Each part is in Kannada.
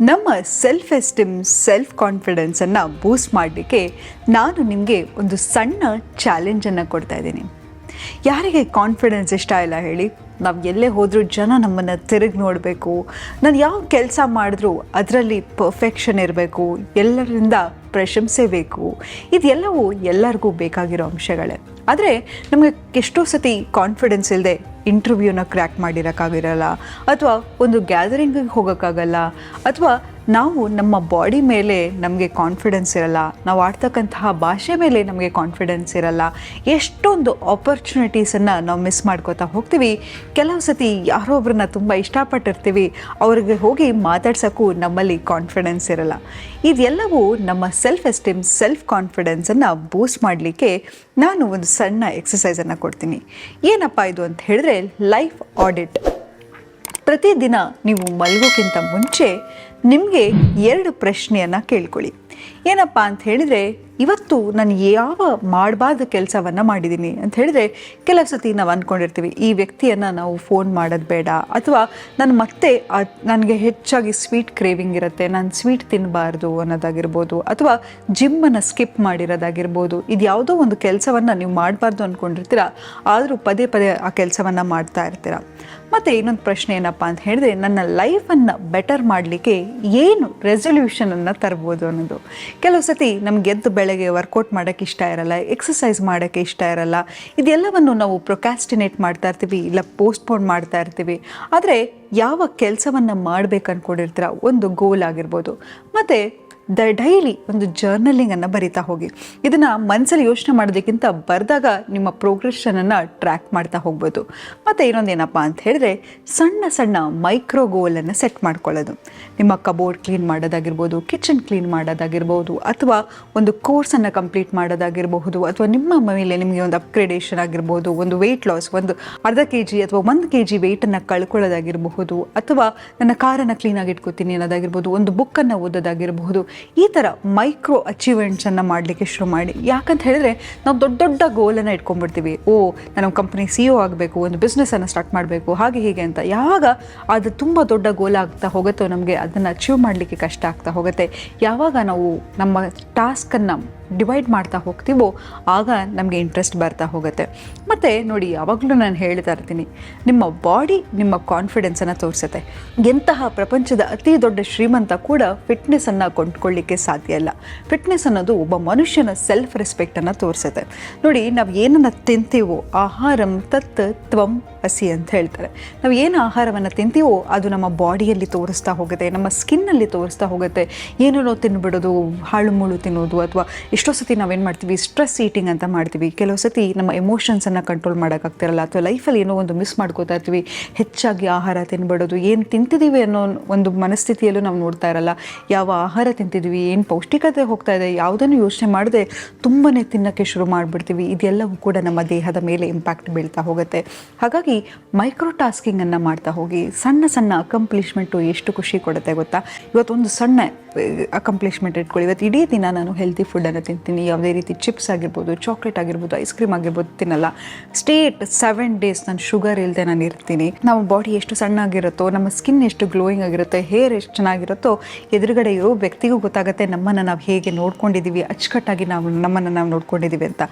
ನಮ್ಮ ಸೆಲ್ಫ್ ಎಸ್ಟಿಮ್ ಸೆಲ್ಫ್ ಕಾನ್ಫಿಡೆನ್ಸನ್ನು ಬೂಸ್ಟ್ ಮಾಡಲಿಕ್ಕೆ ನಾನು ನಿಮಗೆ ಒಂದು ಸಣ್ಣ ಚಾಲೆಂಜನ್ನು ಕೊಡ್ತಾ ಇದ್ದೀನಿ. ಯಾರಿಗೆ ಕಾನ್ಫಿಡೆನ್ಸ್ ಇಷ್ಟ ಇಲ್ಲ ಹೇಳಿ? ನಾವು ಎಲ್ಲೇ ಹೋದರೂ ಜನ ನಮ್ಮನ್ನು ತಿರುಗಿ ನೋಡಬೇಕು. ನಾನು ಯಾವ ಕೆಲಸ ಮಾಡಿದ್ರೂ ಅದರಲ್ಲಿ ಪರ್ಫೆಕ್ಷನ್ ಇರಬೇಕು. ಎಲ್ಲರಿಂದ ಪ್ರಶಂಸೆ ಬೇಕು. ಇದೆಲ್ಲವೂ ಎಲ್ಲರಿಗೂ ಬೇಕಾಗಿರೋ ಅಂಶಗಳೇ. ಆದರೆ ನಮಗೆ ಎಷ್ಟೋ ಸತಿ ಕಾನ್ಫಿಡೆನ್ಸ್ ಇಲ್ಲದೆ ಇಂಟರ್ವ್ಯೂನ ಕ್ರ್ಯಾಕ್ ಮಾಡಿರೋಕ್ಕಾಗಿರಲ್ಲ. ಅಥವಾ ಒಂದು ಗ್ಯಾದರಿಂಗಿಗೆ ಹೋಗೋಕ್ಕಾಗಲ್ಲ. ಅಥವಾ ನಾವು ನಮ್ಮ ಬಾಡಿ ಮೇಲೆ ನಮಗೆ ಕಾನ್ಫಿಡೆನ್ಸ್ ಇರಲ್ಲ, ನಾವು ಆಡ್ತಕ್ಕಂತಹ ಭಾಷೆ ಮೇಲೆ ನಮಗೆ ಕಾನ್ಫಿಡೆನ್ಸ್ ಇರಲ್ಲ, ಎಷ್ಟೊಂದು ಆಪರ್ಚುನಿಟೀಸನ್ನು ನಾವು ಮಿಸ್ ಮಾಡ್ಕೋತಾ ಹೋಗ್ತೀವಿ. ಕೆಲವು ಸತಿ ಯಾರೋ ಒಬ್ರನ್ನ ತುಂಬ ಇಷ್ಟಪಟ್ಟಿರ್ತೀವಿ, ಅವ್ರಿಗೆ ಹೋಗಿ ಮಾತಾಡ್ಸೋಕ್ಕೂ ನಮ್ಮಲ್ಲಿ ಕಾನ್ಫಿಡೆನ್ಸ್ ಇರಲ್ಲ. ಇದೆಲ್ಲವೂ ನಮ್ಮ ಸೆಲ್ಫ್ ಎಸ್ಟೀಮ್ ಸೆಲ್ಫ್ ಕಾನ್ಫಿಡೆನ್ಸನ್ನು ಬೂಸ್ಟ್ ಮಾಡಲಿಕ್ಕೆ ನಾನು ಒಂದು ಸಣ್ಣ ಎಕ್ಸಸೈಸನ್ನು ಕೊಡ್ತೀನಿ. ಏನಪ್ಪ ಇದು ಅಂತ ಹೇಳಿದ್ರೆ ಲೈಫ್ ಆಡಿಟ್ ಪ್ರತಿದಿನ ನೀವು ಮಲಗೋಕ್ಕಿಂತ ಮುಂಚೆ ನಿಮಗೆ ಎರಡು ಪ್ರಶ್ನೆಯನ್ನು ಕೇಳ್ಕೊಳ್ಳಿ. ಏನಪ್ಪ ಅಂತ ಹೇಳಿದರೆ, ಇವತ್ತು ನಾನು ಯಾವ ಮಾಡಬಾರ್ದು ಕೆಲಸವನ್ನು ಮಾಡಿದ್ದೀನಿ ಅಂತ ಹೇಳಿದ್ರೆ, ಕೆಲವು ಸತಿ ನಾವು ಅಂದ್ಕೊಂಡಿರ್ತೀವಿ ಈ ವ್ಯಕ್ತಿಯನ್ನು ನಾವು ಫೋನ್ ಮಾಡೋದು ಬೇಡ, ಅಥವಾ ನಾನು ಮತ್ತೆ ನನಗೆ ಹೆಚ್ಚಾಗಿ ಸ್ವೀಟ್ ಕ್ರೇವಿಂಗ್ ಇರುತ್ತೆ, ನಾನು ಸ್ವೀಟ್ ತಿನ್ನಬಾರ್ದು ಅನ್ನೋದಾಗಿರ್ಬೋದು, ಅಥವಾ ಜಿಮ್ಮನ್ನು ಸ್ಕಿಪ್ ಮಾಡಿರೋದಾಗಿರ್ಬೋದು, ಇದು ಯಾವುದೋ ಒಂದು ಕೆಲಸವನ್ನು ನೀವು ಮಾಡಬಾರ್ದು ಅಂದ್ಕೊಂಡಿರ್ತೀರ ಆದರೂ ಪದೇ ಪದೇ ಆ ಕೆಲಸವನ್ನು ಮಾಡ್ತಾ ಇರ್ತೀರ. ಮತ್ತು ಇನ್ನೊಂದು ಪ್ರಶ್ನೆ ಏನಪ್ಪ ಅಂತ ಹೇಳಿದ್ರೆ, ನನ್ನ ಲೈಫನ್ನು ಬೆಟರ್ ಮಾಡಲಿಕ್ಕೆ ಏನು ರೆಸೊಲ್ಯೂಷನನ್ನು ತರ್ಬೋದು ಅನ್ನೋದು. ಕೆಲವು ಸತಿ ನಮ್ಗೆ ಎದ್ದು ಬೆಳಗ್ಗೆ ವರ್ಕೌಟ್ ಮಾಡೋಕ್ಕೆ ಇಷ್ಟ ಇರಲ್ಲ ಎಕ್ಸಸೈಸ್ ಮಾಡೋಕ್ಕೆ ಇಷ್ಟ ಇರಲ್ಲ, ಇದೆಲ್ಲವನ್ನು ನಾವು ಪ್ರೊಕ್ಯಾಸ್ಟಿನೇಟ್ ಮಾಡ್ತಾ ಇರ್ತೀವಿ ಇಲ್ಲ ಪೋಸ್ಟ್ಪೋನ್ ಮಾಡ್ತಾ ಇರ್ತೀವಿ. ಆದರೆ ಯಾವ ಕೆಲಸವನ್ನು ಮಾಡ್ಬೇಕು ಅಂದ್ಕೊಂಡಿರ್ತೀರ ಒಂದು ಗೋಲ್ ಆಗಿರ್ಬೋದು. ಮತ್ತು ದ ಡೈಲಿ ಒಂದು ಜರ್ನಲಿಂಗನ್ನು ಬರಿತಾ ಹೋಗಿ. ಇದನ್ನು ಮನಸ್ಸಲ್ಲಿ ಯೋಚನೆ ಮಾಡೋದಕ್ಕಿಂತ ಬರೆದಾಗ ನಿಮ್ಮ ಪ್ರೋಗ್ರೆಷನನ್ನು ಟ್ರ್ಯಾಕ್ ಮಾಡ್ತಾ ಹೋಗ್ಬೋದು. ಮತ್ತು ಇನ್ನೊಂದೇನಪ್ಪ ಅಂತ ಹೇಳಿದ್ರೆ ಸಣ್ಣ ಸಣ್ಣ ಮೈಕ್ರೋ ಗೋಲನ್ನು ಸೆಟ್ ಮಾಡ್ಕೊಳ್ಳೋದು. ನಿಮ್ಮ ಕಬೋರ್ಡ್ ಕ್ಲೀನ್ ಮಾಡೋದಾಗಿರ್ಬೋದು ಕಿಚನ್ ಕ್ಲೀನ್ ಮಾಡೋದಾಗಿರ್ಬೋದು, ಅಥವಾ ಒಂದು ಕೋರ್ಸನ್ನು ಕಂಪ್ಲೀಟ್ ಮಾಡೋದಾಗಿರಬಹುದು, ಅಥವಾ ನಿಮ್ಮ ಮೇಲೆ ನಿಮಗೆ ಒಂದು ಅಪ್ಗ್ರೇಡೇಷನ್ ಆಗಿರ್ಬೋದು, ಒಂದು ವೆಯ್ಟ್ ಲಾಸ್ ಒಂದು ಅರ್ಧ ಕೆ ಜಿ ಅಥವಾ ಒಂದು ಕೆ ಜಿ ವೆಯ್ಟನ್ನು ಕಳ್ಕೊಳ್ಳೋದಾಗಿರಬಹುದು, ಅಥವಾ ನನ್ನ ಕಾರನ್ನು ಕ್ಲೀನಾಗಿ ಇಟ್ಕೋತೀನಿ ಅನ್ನೋದಾಗಿರ್ಬೋದು, ಒಂದು ಬುಕ್ಕನ್ನು ಓದೋದಾಗಿರಬಹುದು ಈ ಥರ ಮೈಕ್ರೋ ಅಚೀವ್ಮೆಂಟ್ಸನ್ನು ಮಾಡಲಿಕ್ಕೆ ಶುರು ಮಾಡಿ. ಯಾಕಂತ ಹೇಳಿದ್ರೆ ನಾವು ದೊಡ್ಡ ದೊಡ್ಡ ಗೋಲನ್ನು ಇಟ್ಕೊಂಡ್ಬಿಡ್ತೀವಿ. ಓ, ನಾನು ಕಂಪ್ನಿ ಸಿ ಒ ಆಗಬೇಕು, ಒಂದು ಬಿಸ್ನೆಸ್ಸನ್ನು ಸ್ಟಾರ್ಟ್ ಮಾಡಬೇಕು, ಹಾಗೆ ಹೀಗೆ ಅಂತ. ಯಾವಾಗ ಅದು ತುಂಬ ದೊಡ್ಡ ಗೋಲ್ ಆಗ್ತಾ ಹೋಗುತ್ತೋ ನಮಗೆ ಅದನ್ನು ಅಚೀವ್ ಮಾಡಲಿಕ್ಕೆ ಕಷ್ಟ ಆಗ್ತಾ ಹೋಗುತ್ತೆ. ಯಾವಾಗ ನಾವು ನಮ್ಮ ಟಾಸ್ಕನ್ನು ಡಿವೈಡ್ ಮಾಡ್ತಾ ಹೋಗ್ತೀವೋ, ಆಗ ನಮಗೆ ಇಂಟ್ರೆಸ್ಟ್ ಬರ್ತಾ ಹೋಗುತ್ತೆ. ಮತ್ತು ನೋಡಿ, ಯಾವಾಗಲೂ ನಾನು ಹೇಳ್ತಾ ಇರ್ತೀನಿ, ನಿಮ್ಮ ಬಾಡಿ ನಿಮ್ಮ ಕಾನ್ಫಿಡೆನ್ಸನ್ನು ತೋರಿಸುತ್ತೆ. ಎಂತಹ ಪ್ರಪಂಚದ ಅತಿ ದೊಡ್ಡ ಶ್ರೀಮಂತ ಕೂಡ ಫಿಟ್ನೆಸ್ಸನ್ನು ಕೊಂಡ್ಕೊಳ್ಳಿಕ್ಕೆ ಸಾಧ್ಯ ಇಲ್ಲ. ಫಿಟ್ನೆಸ್ ಅನ್ನೋದು ಒಬ್ಬ ಮನುಷ್ಯನ ಸೆಲ್ಫ್ ರೆಸ್ಪೆಕ್ಟನ್ನು ತೋರಿಸುತ್ತೆ. ನೋಡಿ, ನಾವು ಏನನ್ನು ತಿಂತೀವೋ, ಆಹಾರಂ ತತ್ ತ್ವಂ ಹಸಿ ಅಂತ ಹೇಳ್ತಾರೆ. ನಾವು ಏನು ಆಹಾರವನ್ನು ತಿಂತೀವೋ, ಅದು ನಮ್ಮ ಬಾಡಿಯಲ್ಲಿ ತೋರಿಸ್ತಾ ಹೋಗುತ್ತೆ, ನಮ್ಮ ಸ್ಕಿನ್ನಲ್ಲಿ ತೋರಿಸ್ತಾ ಹೋಗುತ್ತೆ. ಏನೇನೋ ತಿನ್ಬಿಡೋದು, ಹಾಳು ಮುಳು ತಿನ್ನೋದು ಅಥವಾ ಎಷ್ಟೋ ಸತಿ ನಾವೇನು ಮಾಡ್ತೀವಿ? ಸ್ಟ್ರೆಸ್ ಈಟಿಂಗ್ ಅಂತ ಮಾಡ್ತೀವಿ. ಕೆಲವು ಸತಿ ನಮ್ಮ ಎಮೋಷನ್ಸನ್ನು ಕಂಟ್ರೋಲ್ ಮಾಡೋಕ್ಕಾಗ್ತಿರಲ್ಲ ಅಥವಾ ಲೈಫಲ್ಲಿ ಏನೋ ಒಂದು ಮಿಸ್ ಮಾಡ್ಕೋತಾ ಇರ್ತೀವಿ. ಹೆಚ್ಚಾಗಿ ಆಹಾರ ತಿನ್ಬಿಡೋದು, ಏನು ತಿಂತಿದ್ದೀವಿ ಅನ್ನೋ ಒಂದು ಮನಸ್ಥಿತಿಯಲ್ಲೂ ನಾವು ನೋಡ್ತಾ ಇರಲ್ಲ. ಯಾವ ಆಹಾರ ತಿಂತಿದ್ದೀವಿ ಏನು ಪೌಷ್ಟಿಕತೆ ಹೋಗ್ತಾ ಇದೆ, ಯಾವುದನ್ನು ಯೋಚನೆ ಮಾಡದೆ ತುಂಬಾ ತಿನ್ನೋಕ್ಕೆ ಶುರು ಮಾಡಿಬಿಡ್ತೀವಿ. ಇದೆಲ್ಲವೂ ಕೂಡ ನಮ್ಮ ದೇಹದ ಮೇಲೆ ಇಂಪ್ಯಾಕ್ಟ್ ಬೀಳ್ತಾ ಹೋಗುತ್ತೆ. ಹಾಗಾಗಿ ಮೈಕ್ರೋ ಟಾಸ್ಕಿಂಗನ್ನು ಮಾಡ್ತಾ ಹೋಗಿ, ಸಣ್ಣ ಸಣ್ಣ ಅಕಂಪ್ಲಿಷ್ಮೆಂಟು ಎಷ್ಟು ಖುಷಿ ಕೊಡುತ್ತೆ ಗೊತ್ತಾ? ಇವತ್ತೊಂದು ಸಣ್ಣ ಅಕಂಪ್ಲಿಷ್ಮೆಂಟ್ ಇಟ್ಕೊಳ್ಳಿ. ಇವತ್ತು ಇಡೀ ದಿನ ನಾನು ಹೆಲ್ತಿ ಫುಡ್ಡನ್ನು ತಿಂತೀನಿ, ಯಾವುದೇ ರೀತಿ ಚಿಪ್ಸ್ ಆಗಿರ್ಬೋದು ಚಾಕ್ಲೇಟ್ ಆಗಿರ್ಬೋದು ಐಸ್ ಕ್ರೀಮ್ ಆಗಿರ್ಬೋದು, ತಿನ್ನಲ್ಲ. ಸ್ಟೇಟ್ ಸೆವೆನ್ ಡೇಸ್ ನಾನು ಶುಗರ್ ಇಲ್ಲದೆ ನಾನು ಇರ್ತೀನಿ. ನಮ್ಮ ಬಾಡಿ ಎಷ್ಟು ಸಣ್ಣ ಆಗಿರುತ್ತೋ ನಮ್ಮ ಸ್ಕಿನ್ ಎಷ್ಟು ಗ್ಲೋಯಿಂಗ್ ಆಗಿರುತ್ತೆ ಹೇರ್ ಎಷ್ಟು ಚೆನ್ನಾಗಿರುತ್ತೋ, ಎದುರುಗಡೆ ಇರೋ ವ್ಯಕ್ತಿಗೂ ಗೊತ್ತಾಗುತ್ತೆ ನಮ್ಮನ್ನು ನಾವು ಹೇಗೆ ನೋಡ್ಕೊಂಡಿದ್ದೀವಿ ಅಚ್ಚುಕಟ್ಟಾಗಿ ನಾವು ನಮ್ಮನ್ನು ನಾವು ನೋಡ್ಕೊಂಡಿದ್ದೀವಿ ಅಂತ.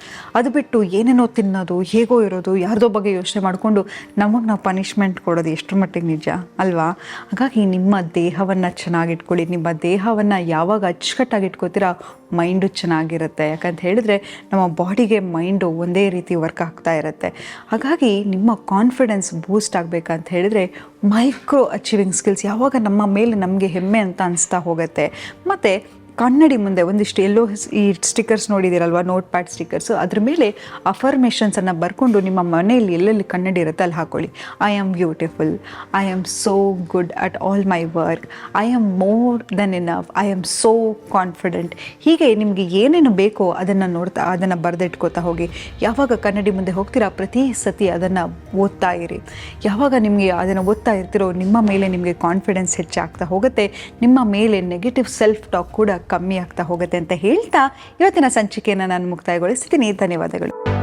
ಅದು ಬಿಟ್ಟು ಏನೇನೋ ತಿನ್ನೋದು, ಹೇಗೋ ಇರೋದು, ಯಾರ್ದೋ ಬಗ್ಗೆ ಯೋಚನೆ ಮಾಡಿಕೊಂಡು ನಮಗೆ ನಾವು ಪನಿಷ್ಮೆಂಟ್ ಕೊಡೋದು ಎಷ್ಟು ಮಟ್ಟಿಗೆ ನಿಜ, ಅಲ್ವಾ? ಹಾಗಾಗಿ ನಿಮ್ಮ ದೇಹವನ್ನು ಚೆನ್ನಾಗಿಟ್ಕೊಳ್ಳಿ. ನಿಮ್ಮ ದೇಹವನ್ನು ಯಾವಾಗ ಅಚ್ಚುಕಟ್ಟಾಗಿ ಇಟ್ಕೋತೀರಾ ಮೈಂಡು ಚೆನ್ನಾಗಿರುತ್ತೆ. ಯಾಕಂತ ಹೇಳಿದ್ರೆ ನಮ್ಮ ಬಾಡಿಗೆ ಮೈಂಡು ಒಂದೇ ರೀತಿ ವರ್ಕ್ ಆಗ್ತಾ ಇರುತ್ತೆ. ಹಾಗಾಗಿ ನಿಮ್ಮ ಕಾನ್ಫಿಡೆನ್ಸ್ ಬೂಸ್ಟ್ ಆಗಬೇಕಂತ ಹೇಳಿದ್ರೆ ಮೈಕ್ರೋ ಅಚೀವಿಂಗ್ ಸ್ಕಿಲ್ಸ್ ಯಾವಾಗ ನಮ್ಮ ಮೇಲೆ ನಮಗೆ ಹೆಮ್ಮೆ ಅಂತ ಅನಿಸ್ತಾ ಹೋಗುತ್ತೆ. ಮತ್ತು ಕನ್ನಡಿ ಮುಂದೆ ಒಂದಿಷ್ಟು ಎಲ್ಲೋ ಈ ಸ್ಟಿಕ್ಕರ್ಸ್ ನೋಡಿದ್ದೀರಲ್ವ ನೋಟ್ ಪ್ಯಾಡ್ ಸ್ಟಿಕ್ಕರ್ಸು ಅದ್ರ ಮೇಲೆ ಅಫರ್ಮೇಷನ್ಸನ್ನು ಬರ್ಕೊಂಡು ನಿಮ್ಮ ಮನೆಯಲ್ಲಿ ಎಲ್ಲೆಲ್ಲಿ ಕನ್ನಡಿ ಇರುತ್ತೆ ಅಲ್ಲಿ ಹಾಕೊಳ್ಳಿ. I am beautiful I am so good at all my work I am more than enough I am so confident ಹೀಗೆ ನಿಮಗೆ ಏನೇನು ಬೇಕೋ ಅದನ್ನು ನೋಡ್ತಾ, ಅದನ್ನು ಬರೆದಿಟ್ಕೋತಾ ಹೋಗಿ. ಯಾವಾಗ ಕನ್ನಡಿ ಮುಂದೆ ಹೋಗ್ತೀರಾ, ಪ್ರತಿ ಸತಿ ಅದನ್ನು ಓದ್ತಾ ಇರಿ. ಯಾವಾಗ ನಿಮಗೆ ಅದನ್ನು ಓದ್ತಾ ಇರ್ತಿರೋ, ನಿಮ್ಮ ಮೇಲೆ ನಿಮಗೆ ಕಾನ್ಫಿಡೆನ್ಸ್ ಹೆಚ್ಚಾಗ್ತಾ ಹೋಗುತ್ತೆ. ನಿಮ್ಮ ಮೇಲೆ ನೆಗೆಟಿವ್ ಸೆಲ್ಫ್ ಟಾಕ್ ಕೂಡ ಕಮ್ಮಿ ಆಗ್ತಾ ಹೋಗುತ್ತೆ ಅಂತ ಹೇಳ್ತಾ ಇವತ್ತಿನ ಸಂಚಿಕೆಯನ್ನು ನಾನು ಮುಕ್ತಾಯಗೊಳಿಸ್ತೀನಿ. ಧನ್ಯವಾದಗಳು.